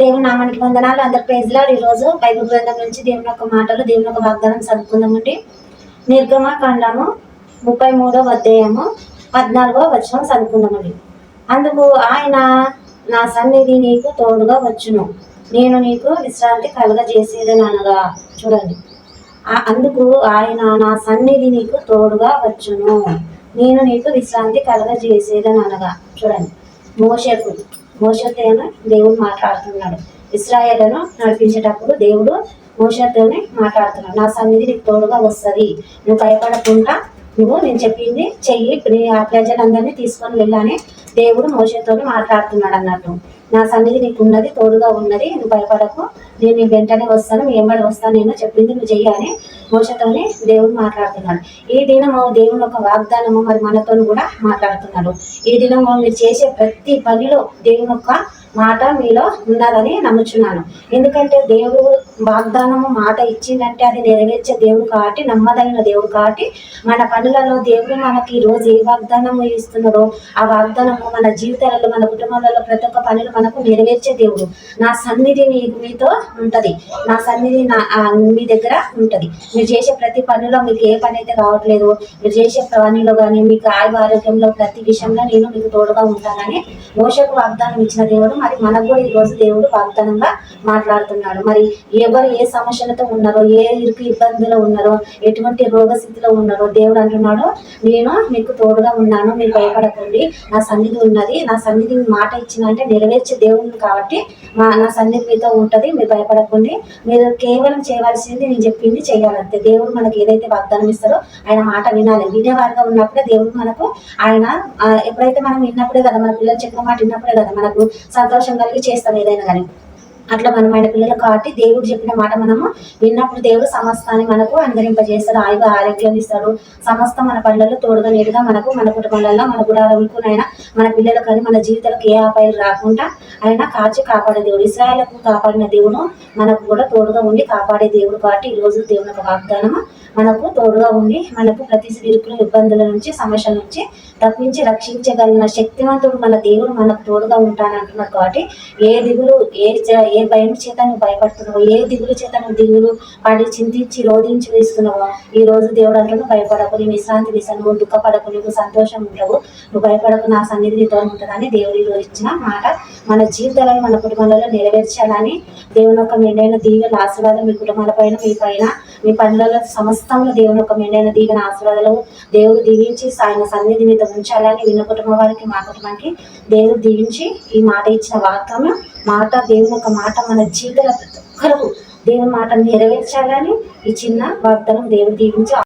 దేవుని నామానికి వందనాలు. అందరి ప్రైజ్లాడు ఈరోజు బైబిల్ గ్రంథం నుంచి దేవుని యొక్క మాటలు దేవుని యొక్క వాగ్దానం చదువుకుందామండి. నిర్గమ ఖండము ముప్పై మూడో అధ్యాయము పద్నాలుగో వచనం చదువుకుందామండి. అందుకు ఆయన నా సన్నిధి నీకు తోడుగా వచ్చును. నేను నీకు విశ్రాంతి కలగజేసేదని అనగా చూడండి. అందుకు ఆయన నా సన్నిధి నీకు తోడుగా వచ్చును. నేను నీకు విశ్రాంతి కలగజేసేదని అనగా చూడండి. మోషకు మోషతోనే దేవుడు మాట్లాడుతున్నాడు. ఇస్రాయేళ్ళను నడిపించేటప్పుడు దేవుడు మోషతోనే మాట్లాడుతున్నాడు. నా సన్నిధి నీకు తోడుగా వస్తుంది. నువ్వు భయపడకుండా నువ్వు నేను చెప్పింది చెయ్యి. ఆ ప్రజలందరినీ తీసుకొని వెళ్ళాలని దేవుడు మోషతోనే మాట్లాడుతున్నాడు అన్నట్టు. నా సన్నిధి నీకు ఉన్నది తోడుగా ఉన్నది. నువ్వు భయపడకు. నేను నీ వెంటనే వస్తాను. మీ వెంబడి వస్తాను. నేను చెప్పింది నువ్వు చెయ్యాలి మోసతోనే దేవుడు మాట్లాడుతున్నాడు. ఈ దినము దేవుని యొక్క వాగ్దానము మరి మనతో కూడా మాట్లాడుతున్నాడు. ఈ దినము మీరు చేసే ప్రతి పనిలో దేవుని యొక్క మాట మీలో ఉన్నదని నమ్ముచున్నాను. ఎందుకంటే దేవుడు వాగ్దానము మాట ఇచ్చిందంటే అది నెరవేర్చే దేవుడు కాబట్టి నమ్మదగిన దేవుడు కాబట్టి మన పనులలో దేవుడు మనకి ఈ రోజు ఏ వాగ్దానము ఇస్తున్నాడో ఆ వాగ్దానము మన జీవితాలలో మన కుటుంబాలలో ప్రతి ఒక్క పనులు మనకు నెరవేర్చే దేవుడు. నా సన్నిధి మీ మీతో ఉంటది. నా సన్నిధి నా మీ దగ్గర ఉంటది. మీరు చేసే ప్రతి పనిలో మీకు ఏ పని అయితే కావట్లేదు మీరు చేసే పనిలో కానీ మీకు ఆయువ ఆరోగ్యంలో ప్రతి విషయంలో నేను మీకు తోడుగా ఉంటానని మోసకు వాగ్దానం ఇచ్చిన దేవుడు. మరి మనకు కూడా ఈ దేవుడు వాగ్దానంగా మాట్లాడుతున్నాడు. మరి ఎవరు ఏ సమస్యలతో ఉన్నారో ఏ ఇరుకు ఇబ్బందులో ఉన్నారో ఎటువంటి రోగస్థితిలో ఉన్నారో దేవుడు అంటున్నాడు నేను మీకు తోడుగా ఉన్నాను. మీరు భయపడకండి. నా సన్నిధి ఉన్నది. నా సన్నిధి మాట ఇచ్చిన అంటే నెరవేర్చే దేవుడు కాబట్టి మా నా సన్నిధి మీతో ఉంటది మీరు భయపడకండి. మీరు కేవలం చేయవలసింది నేను చెప్పింది చేయాలంతే దేవుడు మనకి ఏదైతే వాగ్దానం ఇస్తారో ఆయన మాట వినాలి. వినేవారుగా ఉన్నప్పుడే దేవుడు మనకు ఆయన ఎప్పుడైతే మనం విన్నప్పుడే కదా మన పిల్లలు చెప్పిన మాట విన్నప్పుడే కదా మనకు సంతోషం కలిగి చేస్తాం ఏదైనా కానీ. అట్లా మనం ఆయన పిల్లలు కాబట్టి దేవుడు చెప్పిన మాట మనము విన్నప్పుడు దేవుడు సమస్తాన్ని మనకు అనుగ్రహింపజేస్తాడు ఆయుధ ఆరోగ్యం ఇస్తాడు. సమస్త మన పనులలో తోడుగా నీటుగా మనకు మన కుటుంబాలలో మన గుడారములకునైనా మన పిల్లలకు కానీ మన జీవితాలకు ఏ ఆపాయాలు రాకుండా ఆయన కాచి కాపాడే దేవుడు ఇస్రాయలకు కాపాడిన దేవుడు మనకు కూడా తోడుగా ఉండి కాపాడే దేవుడు కాబట్టి ఈ రోజు దేవుని యొక్క వాగ్దానము మనకు తోడుగా ఉండి మనకు ప్రతి ఇరుకుల ఇబ్బందుల నుంచి సమస్యల నుంచి తప్పించి రక్షించగలిగిన శక్తివంతుడు మన దేవుడు మనకు తోడుగా ఉంటానంటున్నాడు కాబట్టి ఏ దిగులు ఏ ఏ భయం చేత నువ్వు భయపడుతున్నావు? ఏ దిగులు చేత నువ్వు దిగులు వాటిని చింతించి రోధించి వేస్తున్నావో? ఈ రోజు దేవుడు అంటున్నాడు భయపడకు నేను విశ్రాంతి ఇస్తాను నువ్వు దుఃఖపడకు నీకు సంతోషం ఉండవు. నువ్వు భయపడకు నా సన్నిధి నీతో ఉంటుందని దేవుడు ఈ రోజు ఇచ్చిన మాట. మన జీవితాలను మన కుటుంబంలో నెరవేర్చాలని దేవుని యొక్క మెండైన దీవెన ఆశీర్వాదం మీ కుటుంబాల పైన మీ పైన మీ పనులలో సమస్తంలో దేవుని యొక్క మెండైన దీవెన ఆశీర్వాదాలు దేవుడు దీవించి ఆయన సన్నిధి మీద ఉంచాలని విన్న కుటుంబం వారికి మా కుటుంబానికి దేవుడు దీవించి ఈ మాట ఇచ్చిన వాక్యం మాట దేవుని యొక్క మాట మన జీవితంలో ప్రతి ఒక్కరకు దేవుని మాట నెరవేర్చాలని ఈ చిన్న వాగ్దానం దేవుడు దీవించి